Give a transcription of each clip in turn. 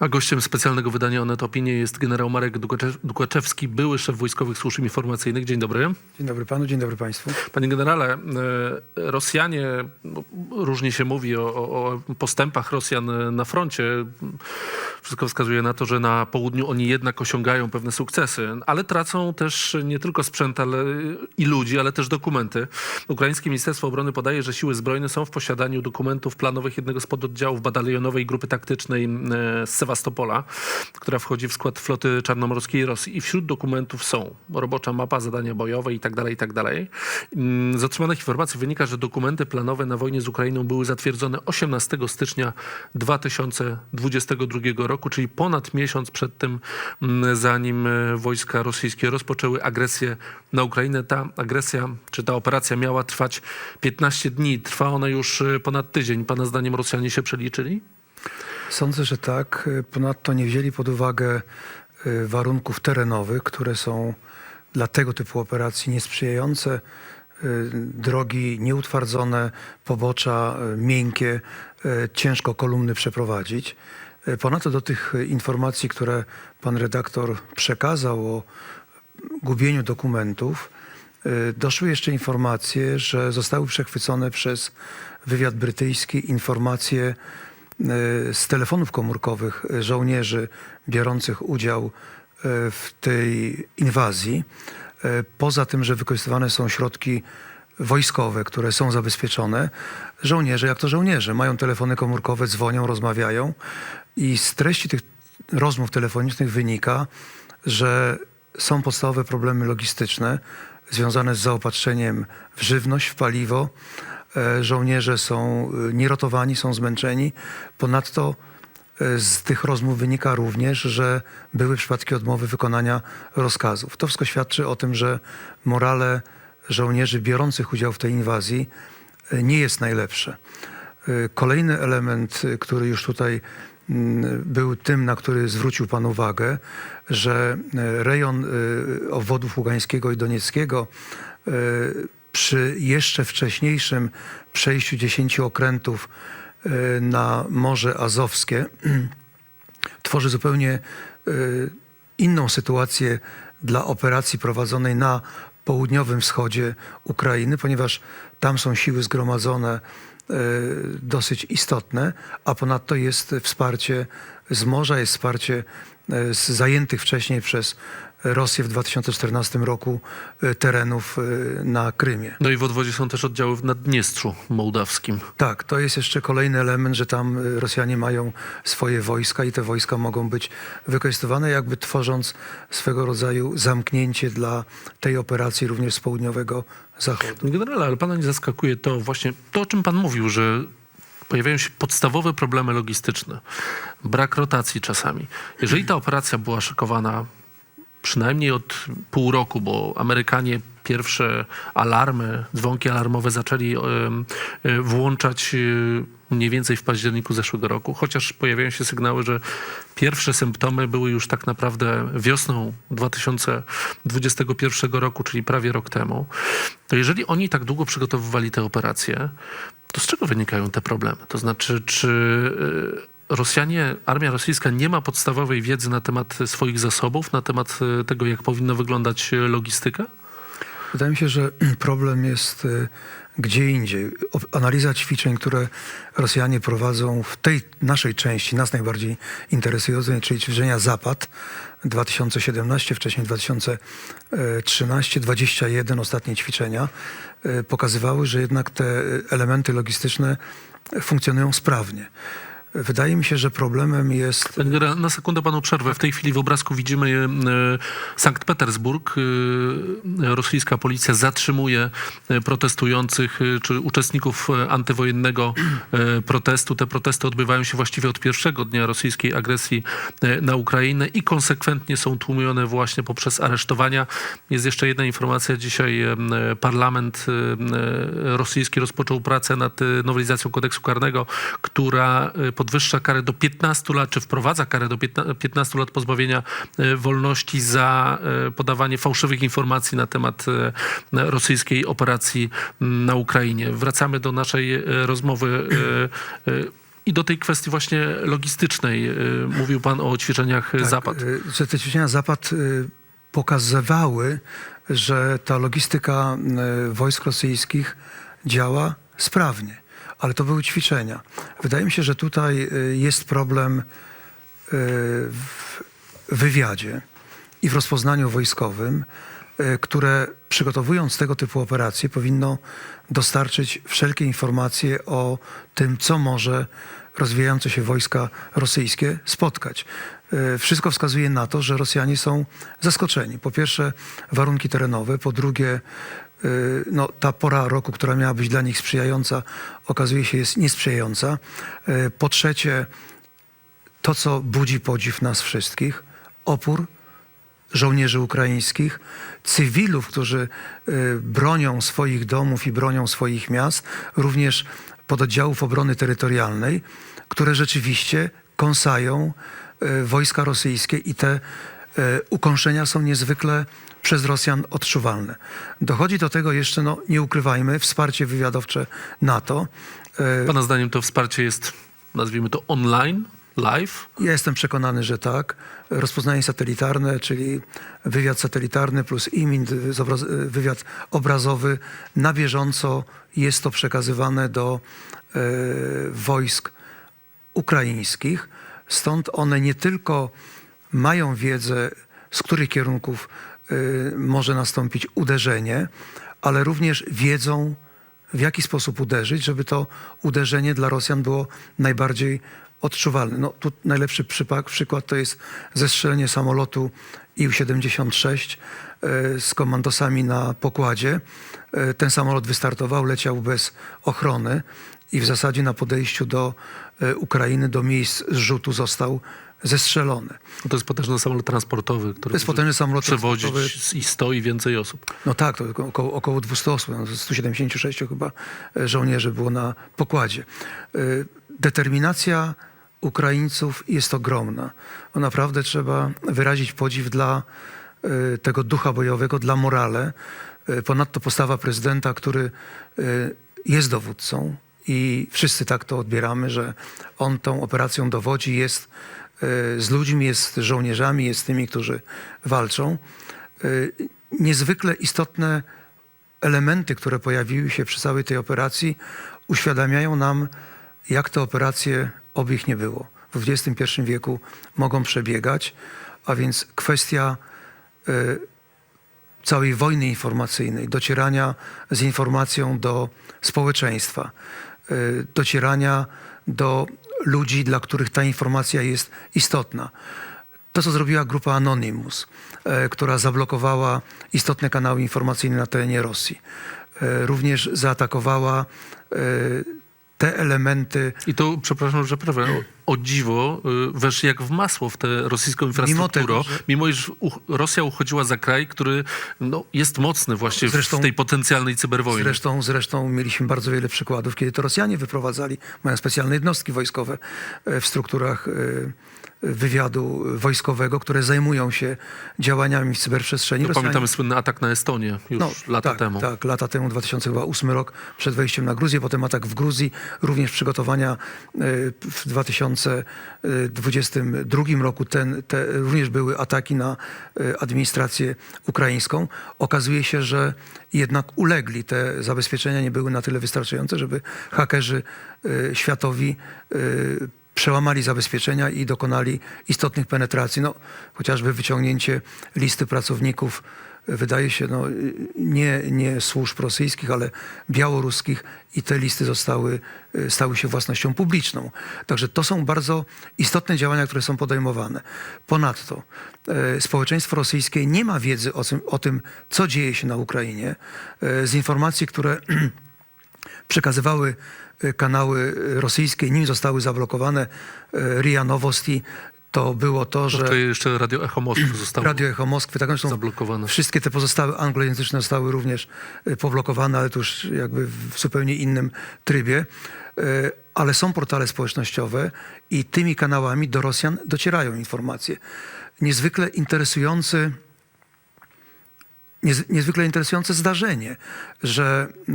A gościem specjalnego wydania Onet Opinie jest generał Marek Dukaczewski, były szef wojskowych służb informacyjnych. Dzień dobry. Dzień dobry panu, dzień dobry państwu. Panie generale, e, Rosjanie, no, różnie się mówi o, o, postępach Rosjan na froncie. Wszystko wskazuje na to, że na południu oni jednak osiągają pewne sukcesy, ale tracą też nie tylko sprzęt ale i ludzi, ale też dokumenty. Ukraińskie Ministerstwo Obrony podaje, że siły zbrojne są w posiadaniu dokumentów planowych jednego z pododdziałów batalionowej grupy taktycznej e, z Sewastopola, która wchodzi w skład floty czarnomorskiej Rosji. I wśród dokumentów są robocza mapa, zadania bojowe i tak dalej, i tak. Mm, Z otrzymanych informacji wynika, że dokumenty planowe na wojnie z Ukrainą były zatwierdzone 18 stycznia 2022 roku, czyli ponad miesiąc przed tym, mm, zanim e, wojska rosyjskie rozpoczęły agresję na Ukrainę. Ta agresja, czy ta operacja miała trwać 15 dni. Trwa ona już e, ponad tydzień. Pana zdaniem Rosjanie się przeliczyli? Sądzę, że tak. Ponadto nie wzięli pod uwagę y, warunków terenowych, które są dla tego typu operacji niesprzyjające. Y, Drogi nieutwardzone, pobocza y, miękkie, ciężko kolumny przeprowadzić. Ponadto do tych informacji, które pan redaktor przekazał o gubieniu dokumentów, doszły jeszcze informacje, że zostały przechwycone przez wywiad brytyjski informacje z telefonów komórkowych żołnierzy biorących udział y, w tej inwazji. Y, Poza tym, że wykorzystywane są środki wojskowe, które są zabezpieczone, żołnierze, jak to żołnierze, mają telefony komórkowe, dzwonią, rozmawiają i z treści tych rozmów telefonicznych wynika, że są podstawowe problemy logistyczne związane z zaopatrzeniem w żywność, w paliwo. E, Żołnierze są e, nierotowani, są zmęczeni. Ponadto e, z tych rozmów wynika również, że były przypadki odmowy wykonania rozkazów. To wszystko świadczy o tym, że morale żołnierzy biorących udział w tej inwazji nie jest najlepsze. Kolejny element, który już tutaj mm, był tym, na który zwrócił Pan uwagę, że rejon obwodów Ługańskiego i Donieckiego przy jeszcze wcześniejszym przejściu 10 okrętów e, na Morze Azowskie tworzy zupełnie e, inną sytuację dla operacji prowadzonej na południowym wschodzie Ukrainy, ponieważ tam są siły zgromadzone e, dosyć istotne, a ponadto jest wsparcie z morza, jest wsparcie z zajętych wcześniej przez Rosję w 2014 roku e, terenów e, na Krymie. No i w odwodzie są też oddziały w Naddniestrzu mołdawskim. Tak, to jest jeszcze kolejny element, że tam y, Rosjanie mają swoje wojska i te wojska mogą być wykorzystywane, jakby tworząc swego rodzaju zamknięcie dla tej operacji również z południowego zachodu. Generale, ale pana nie zaskakuje to właśnie, to o czym pan mówił, że pojawiają się podstawowe problemy logistyczne, brak rotacji czasami. Jeżeli ta operacja była szykowana przynajmniej od pół roku, bo Amerykanie pierwsze alarmy, dzwonki alarmowe zaczęli włączać e, mniej więcej w październiku zeszłego roku, chociaż pojawiają się sygnały, że pierwsze symptomy były już tak naprawdę wiosną 2021 roku, czyli prawie rok temu. To jeżeli oni tak długo przygotowywali te operacje, to z czego wynikają te problemy? To znaczy, czy y, Rosjanie, armia rosyjska nie ma podstawowej wiedzy na temat swoich zasobów, na temat y, tego, jak powinna wyglądać y, logistyka? Wydaje mi się, że problem jest y, gdzie indziej. Analiza ćwiczeń, które Rosjanie prowadzą w tej naszej części, nas najbardziej interesującej, czyli ćwiczenia Zapad 2017, wcześniej 2013, 21 ostatnie ćwiczenia, pokazywały, że jednak te elementy logistyczne funkcjonują sprawnie. Wydaje mi się, że problemem jest Na sekundę panu przerwę. W tej chwili w obrazku widzimy e, Sankt Petersburg. E, Rosyjska policja zatrzymuje e, protestujących czy uczestników antywojennego protestu. Te protesty odbywają się właściwie od pierwszego dnia rosyjskiej agresji na Ukrainę i konsekwentnie są tłumione właśnie poprzez aresztowania. Jest jeszcze jedna informacja. Dzisiaj parlament rosyjski rozpoczął pracę nad nowelizacją kodeksu karnego, która e, podwyższa karę do 15 lat, czy wprowadza karę do 15 15 lat pozbawienia e, wolności za e, podawanie fałszywych informacji na temat e, rosyjskiej operacji na Ukrainie. Wracamy do naszej rozmowy. I do tej kwestii właśnie logistycznej mówił pan o ćwiczeniach Tak, Zapad. Że te ćwiczenia Zapad pokazywały, że ta logistyka wojsk rosyjskich działa sprawnie. Ale to były ćwiczenia. Wydaje mi się, że tutaj y, jest problem y, w wywiadzie i w rozpoznaniu wojskowym, y, które przygotowując tego typu operacje powinno dostarczyć wszelkie informacje o tym, co może rozwijające się wojska rosyjskie spotkać. Wszystko wskazuje na to, że Rosjanie są zaskoczeni. Po pierwsze warunki terenowe, po drugie no, ta pora roku, która miała być dla nich sprzyjająca, okazuje się jest niesprzyjająca. Y, Po trzecie to, co budzi podziw nas wszystkich, opór żołnierzy ukraińskich, cywilów, którzy y, bronią swoich domów i bronią swoich miast, również pododdziałów obrony terytorialnej, które rzeczywiście kąsają y, wojska rosyjskie i te y, ukąszenia są niezwykle przez Rosjan odczuwalne. Dochodzi do tego jeszcze, no nie ukrywajmy, wsparcie wywiadowcze NATO. Y, Pana zdaniem to wsparcie jest, nazwijmy to online, live? Ja jestem przekonany, że tak. Rozpoznanie satelitarne, czyli wywiad satelitarny plus imint, obraz- wywiad obrazowy, na bieżąco jest to przekazywane do e, wojsk ukraińskich. Stąd one nie tylko mają wiedzę, z których kierunków y, może nastąpić uderzenie, ale również wiedzą, w jaki sposób uderzyć, żeby to uderzenie dla Rosjan było najbardziej odczuwalne. No, tu najlepszy przykład to jest zestrzelenie samolotu IU-76 y, z komandosami na pokładzie. Y, Ten samolot wystartował, leciał bez ochrony i w zasadzie na podejściu do Ukrainy, do miejsc zrzutu został zestrzelony. To jest potężny samolot transportowy, który To jest potężny samolot przewozić transportowy. i stoi więcej osób. No tak, to około, około 200 osób, no, 176 chyba e, żołnierzy było na pokładzie. E, Determinacja Ukraińców jest ogromna. No naprawdę trzeba wyrazić podziw dla e, tego ducha bojowego, dla morale. Ponadto postawa prezydenta, który jest dowódcą i wszyscy tak to odbieramy, że on tą operacją dowodzi, jest z ludźmi, jest z żołnierzami, jest z tymi, którzy walczą. Y, niezwykle istotne elementy, które pojawiły się przy całej tej operacji, uświadamiają nam, jak te operacje, oby ich nie było, w XXI wieku mogą przebiegać, a więc kwestia y, całej wojny informacyjnej, docierania z informacją do społeczeństwa, docierania do ludzi, dla których ta informacja jest istotna. To, co zrobiła grupa Anonymous, e, która zablokowała istotne kanały informacyjne na terenie Rosji. E, również zaatakowała e, te elementy, I to, przepraszam, że prawie, o, o dziwo, y, weszli jak w masło w tę rosyjską infrastrukturę, tego, mimo, że- iż u, Rosja uchodziła za kraj, który no, jest mocny właśnie w, Zresztą- w tej potencjalnej cyberwojnie. Zresztą, zresztą mieliśmy bardzo wiele przykładów, kiedy to Rosjanie wyprowadzali, mają specjalne jednostki wojskowe e, w strukturach e, wywiadu wojskowego, które zajmują się działaniami w cyberprzestrzeni. No, Rosjanie- pamiętamy słynny atak na Estonię już lata tak, temu. Tak, lata temu, 2008 rok, przed wejściem na Gruzję, potem atak w Gruzji, również przygotowania e, w 2022 roku, ten, te, również były ataki na e, administrację ukraińską. Okazuje się, że jednak ulegli. Te zabezpieczenia nie były na tyle wystarczające, żeby hakerzy e, światowi przełamali zabezpieczenia i dokonali istotnych penetracji. No, chociażby wyciągnięcie listy pracowników, e, wydaje się, no, nie, nie służb rosyjskich, ale białoruskich i te listy zostały, y, stały się własnością publiczną. Także to są bardzo istotne działania, które są podejmowane. Ponadto e, społeczeństwo rosyjskie nie ma wiedzy o tym, o tym co dzieje się na Ukrainie. E, z informacji, które przekazywały e, kanały e, rosyjskie, nim zostały zablokowane e, RIA Nowosti, to było to, że To jeszcze Radio Echo Moskwy zostało Radio Echo Moskwy, tak zresztą zablokowane. wszystkie te pozostałe anglojęzyczne zostały również poblokowane, ale to już jakby w zupełnie innym trybie. Ale są portale społecznościowe i tymi kanałami do Rosjan docierają informacje. Niezwykle interesujący niezwykle interesujące zdarzenie, że e,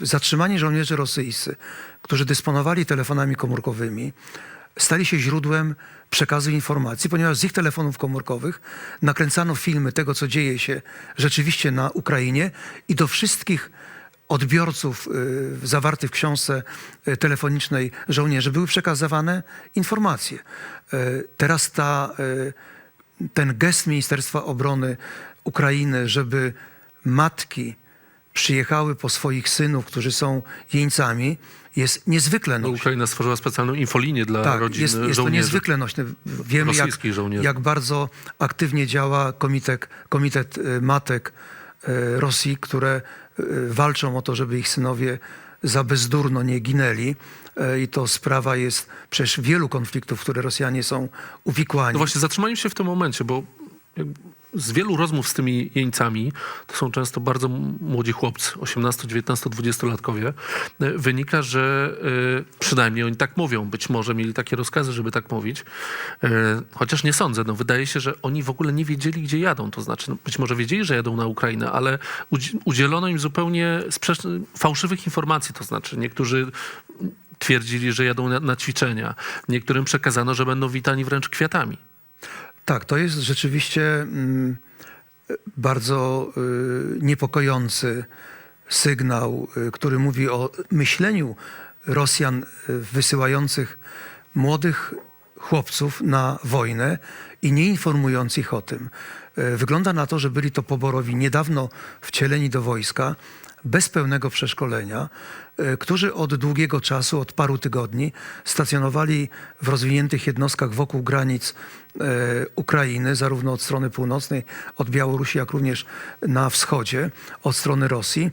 zatrzymani żołnierze rosyjscy, którzy dysponowali telefonami komórkowymi, stali się źródłem przekazu informacji, ponieważ z ich telefonów komórkowych nakręcano filmy tego, co dzieje się rzeczywiście na Ukrainie i do wszystkich odbiorców y, zawartych w książce y, telefonicznej żołnierzy były przekazywane informacje. Y, teraz ta, y, ten gest Ministerstwa Obrony Ukrainy, żeby matki przyjechały po swoich synów, którzy są jeńcami, jest niezwykle No, nośny. Ukraina stworzyła specjalną infolinię dla Tak, rodzin jest, jest to żołnierzy. niezwykle nośne. Wiemy, jak, jak bardzo aktywnie działa komitet, komitet y, matek y, Rosji, które y, walczą o to, żeby ich synowie za bezdurno nie ginęli. I to sprawa jest przecież wielu konfliktów, w które Rosjanie są uwikłani. No właśnie, zatrzymajmy się w tym momencie, bo z wielu rozmów z tymi jeńcami, to są często bardzo młodzi chłopcy, 18, 19, 20-latkowie, e, wynika, że e, przynajmniej oni tak mówią, być może mieli takie rozkazy, żeby tak mówić, e, chociaż nie sądzę, no wydaje się, że oni w ogóle nie wiedzieli, gdzie jadą, to znaczy, no, być może wiedzieli, że jadą na Ukrainę, ale udzi- udzielono im zupełnie fałszywych informacji, to znaczy niektórzy twierdzili, że jadą na, na ćwiczenia, niektórym przekazano, że będą witani wręcz kwiatami. Tak, to jest rzeczywiście mm, bardzo y, niepokojący sygnał, y, który mówi o myśleniu Rosjan y, wysyłających młodych chłopców na wojnę i nie informując ich o tym. Wygląda na to, że byli to poborowi niedawno wcieleni do wojska, bez pełnego przeszkolenia, y, którzy od długiego czasu, od paru tygodni, stacjonowali w rozwiniętych jednostkach wokół granic e, Ukrainy, zarówno od strony północnej, od Białorusi, jak również na wschodzie, od strony Rosji.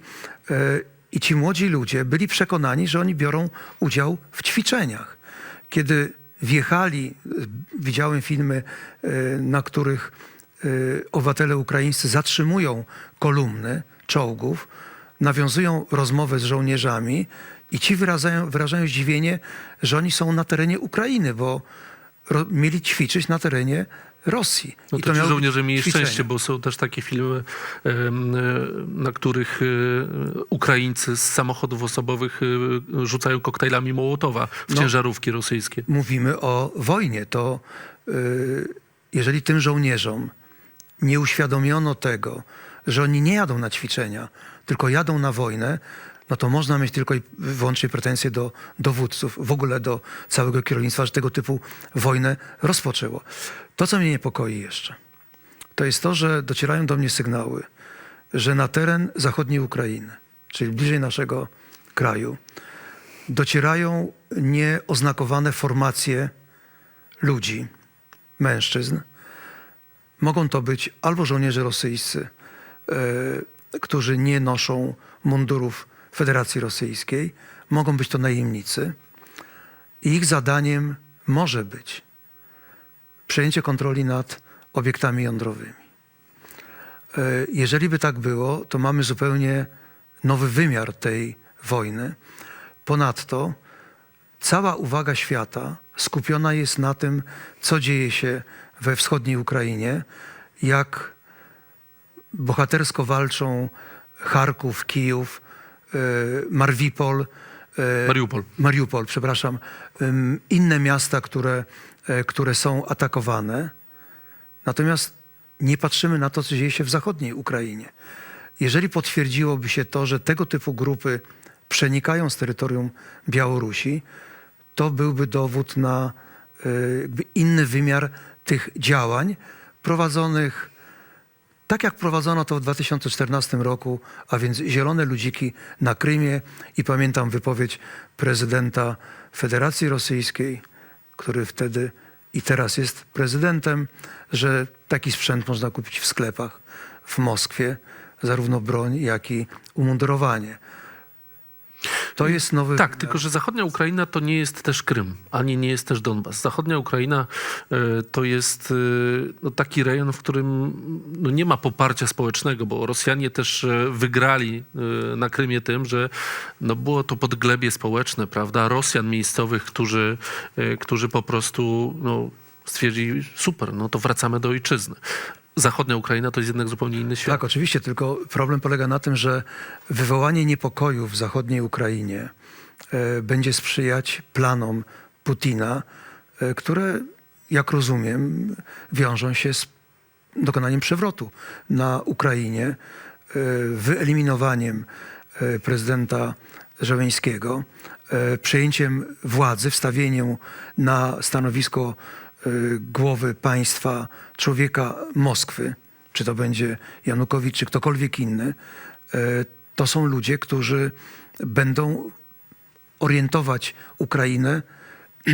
E, I ci młodzi ludzie byli przekonani, że oni biorą udział w ćwiczeniach. Kiedy wjechali, e, widziałem filmy, e, na których e, obywatele ukraińscy zatrzymują kolumny czołgów, nawiązują rozmowę z żołnierzami i ci wyrażają, wyrażają zdziwienie, że oni są na terenie Ukrainy, bo ro, mieli ćwiczyć na terenie Rosji. No I to ci miały żołnierze mieli ćwiczenia. szczęście, bo są też takie filmy, e, na których e, Ukraińcy z samochodów osobowych e, rzucają koktajlami Mołotowa w No. ciężarówki rosyjskie. Mówimy o wojnie. To jeżeli tym żołnierzom nie uświadomiono tego, że oni nie jadą na ćwiczenia, tylko jadą na wojnę, no to można mieć tylko i wyłącznie pretensje do dowódców, w ogóle do całego kierownictwa, że tego typu wojnę rozpoczęło. To, co mnie niepokoi jeszcze, to jest to, że docierają do mnie sygnały, że na teren zachodniej Ukrainy, czyli bliżej naszego kraju, docierają nieoznakowane formacje ludzi, mężczyzn. Mogą to być albo żołnierze rosyjscy, e, którzy nie noszą mundurów Federacji Rosyjskiej, mogą być to najemnicy. Ich zadaniem może być przejęcie kontroli nad obiektami jądrowymi. E, Jeżeli by tak było, to mamy zupełnie nowy wymiar tej wojny. Ponadto cała uwaga świata skupiona jest na tym, co dzieje się we wschodniej Ukrainie, jak bohatersko walczą Charków, Kijów, e, Marwipol, e, Mariupol. Mariupol, przepraszam, inne miasta, które, e, które są atakowane. Natomiast nie patrzymy na to, co dzieje się w zachodniej Ukrainie. Jeżeli potwierdziłoby się to, że tego typu grupy przenikają z terytorium Białorusi, to byłby dowód na e, inny wymiar tych działań prowadzonych tak jak prowadzono to w 2014 roku, a więc zielone ludziki na Krymie i pamiętam wypowiedź prezydenta Federacji Rosyjskiej, który wtedy i teraz jest prezydentem, że taki sprzęt można kupić w sklepach w Moskwie, zarówno broń, jak i umundurowanie. To jest nowy Tak, tylko że zachodnia Ukraina to nie jest też Krym, ani nie jest też Donbas. Zachodnia Ukraina e, to jest e, no, taki rejon, w którym no, nie ma poparcia społecznego, bo Rosjanie też e, wygrali na Krymie tym, że no, było to podglebie społeczne, prawda, Rosjan miejscowych, którzy, którzy po prostu no, stwierdzili, super, no to wracamy do ojczyzny. Zachodnia Ukraina to jest jednak zupełnie inny świat. Tak, oczywiście, tylko problem polega na tym, że wywołanie niepokoju w zachodniej Ukrainie e, będzie sprzyjać planom Putina, e, które, jak rozumiem, wiążą się z dokonaniem przewrotu na Ukrainie, e, wyeliminowaniem prezydenta Żeleńskiego, przejęciem władzy, wstawieniem na stanowisko głowy państwa człowieka Moskwy, czy to będzie Janukowicz, czy ktokolwiek inny, e, to są ludzie, którzy będą orientować Ukrainę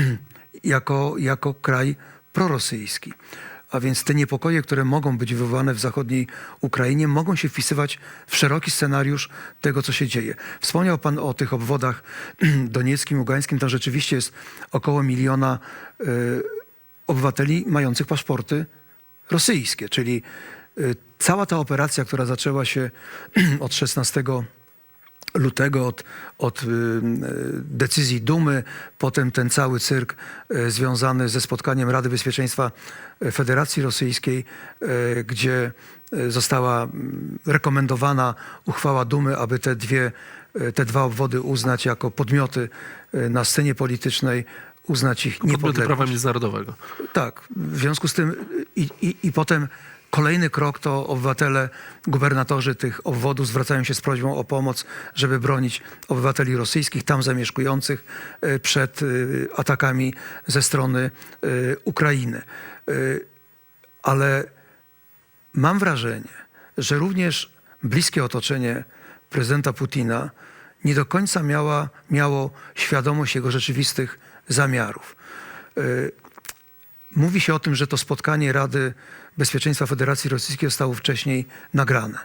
jako, jako kraj prorosyjski. A więc te niepokoje, które mogą być wywołane w zachodniej Ukrainie, mogą się wpisywać w szeroki scenariusz tego, co się dzieje. Wspomniał Pan o tych obwodach donieckim, ługańskim. Tam rzeczywiście jest około miliona e, obywateli mających paszporty rosyjskie, czyli y, cała ta operacja, która zaczęła się od 16 lutego, od, od y, y, decyzji Dumy, potem ten cały cyrk związany ze spotkaniem Rady Bezpieczeństwa Federacji Rosyjskiej, gdzie została mm, rekomendowana uchwała Dumy, aby te dwie, te dwa obwody uznać jako podmioty na scenie politycznej, uznać ich niepodległość. prawa międzynarodowego. Tak, w związku z tym i, i, i potem kolejny krok to obywatele, gubernatorzy tych obwodów zwracają się z prośbą o pomoc, żeby bronić obywateli rosyjskich tam zamieszkujących e, przed e, atakami ze strony e, Ukrainy. Ale mam wrażenie, że również bliskie otoczenie prezydenta Putina nie do końca miała, miało świadomość jego rzeczywistych zamiarów. Y, Mówi się o tym, że to spotkanie Rady Bezpieczeństwa Federacji Rosyjskiej zostało wcześniej nagrane,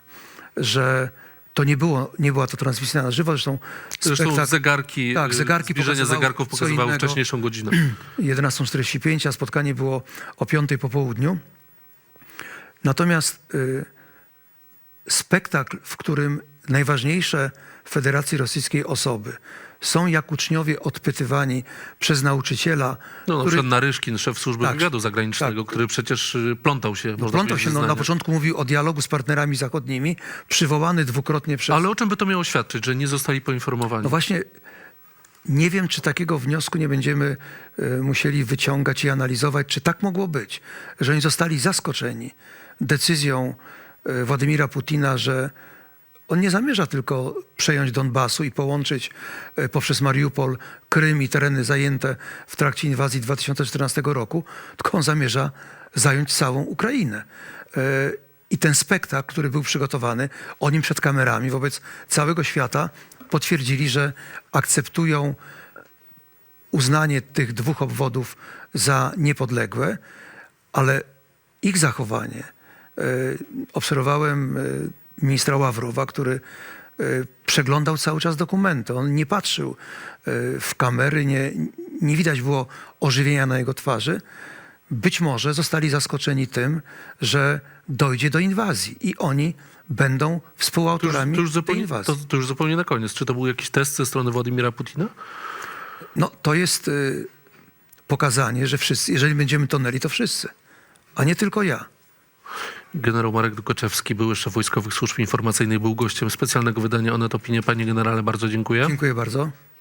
że to nie, było, nie była to transmisja na żywo, zresztą Zresztą spektakl- zegarki, Tak, y, zegarki zbliżenie zegarków pokazywały innego. wcześniejszą godzinę. 11.45, a spotkanie było o 5 po południu. Natomiast y, spektakl, w którym najważniejsze w Federacji Rosyjskiej osoby. Są jak uczniowie odpytywani przez nauczyciela, No, na który przykład Naryszkin, szef służby Tak, wywiadu zagranicznego, który przecież y, plątał się, można plątał się, no, na początku mówił o dialogu z partnerami zachodnimi, przywołany dwukrotnie przez... Ale o czym by to miało świadczyć, że nie zostali poinformowani? No właśnie, nie wiem, czy takiego wniosku nie będziemy e, musieli wyciągać i analizować, czy tak mogło być, że oni zostali zaskoczeni decyzją e, Władimira Putina, że on nie zamierza tylko przejąć Donbasu i połączyć e, poprzez Mariupol Krym i tereny zajęte w trakcie inwazji 2014 roku, tylko on zamierza zająć całą Ukrainę. E, I ten spektakl, który był przygotowany, oni przed kamerami wobec całego świata potwierdzili, że akceptują uznanie tych dwóch obwodów za niepodległe, ale ich zachowanie. e, Obserwowałem ministra Ławrowa, który e, przeglądał cały czas dokumenty. On nie patrzył e, w kamery, nie, nie widać było ożywienia na jego twarzy. Być może zostali zaskoczeni tym, że dojdzie do inwazji i oni będą to, już, współautorami to, już tej zupełnie, inwazji. to, to już zupełnie na koniec. Czy to był jakiś test ze strony Władimira Putina? No, to jest y, pokazanie, że wszyscy, jeżeli będziemy tonęli, to wszyscy, a nie tylko ja. Generał Marek Dukoczewski, były szef Wojskowych Służb Informacyjnych, był gościem specjalnego wydania Onet Opinie. Panie generale, bardzo dziękuję. Dziękuję bardzo.